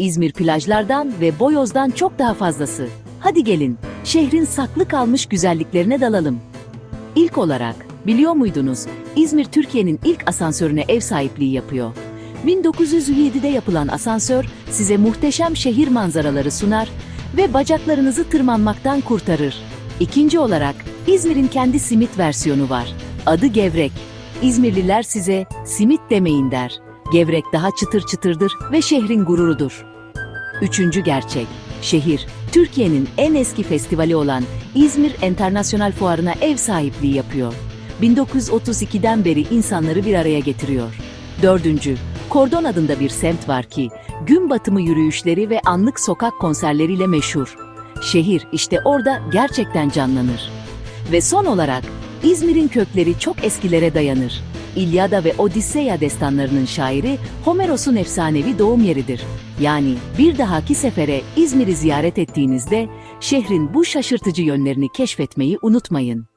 İzmir plajlardan ve boyozdan çok daha fazlası. Hadi gelin, şehrin saklı kalmış güzelliklerine dalalım. İlk olarak, biliyor muydunuz, İzmir Türkiye'nin ilk asansörüne ev sahipliği yapıyor. 1907'de yapılan asansör size muhteşem şehir manzaraları sunar ve bacaklarınızı tırmanmaktan kurtarır. İkinci olarak İzmir'in kendi simit versiyonu var. Adı gevrek. İzmirliler size simit demeyin der. Gevrek daha çıtır çıtırdır ve şehrin gururudur. Üçüncü gerçek, şehir, Türkiye'nin en eski festivali olan İzmir Enternasyonel Fuarı'na ev sahipliği yapıyor. 1932'den beri insanları bir araya getiriyor. Dördüncü, Kordon adında bir semt var ki, gün batımı yürüyüşleri ve anlık sokak konserleriyle meşhur. Şehir işte orada gerçekten canlanır. Ve son olarak, İzmir'in kökleri çok eskilere dayanır. İlyada ve Odisseya destanlarının şairi Homeros'un efsanevi doğum yeridir. Yani bir dahaki sefere İzmir'i ziyaret ettiğinizde şehrin bu şaşırtıcı yönlerini keşfetmeyi unutmayın.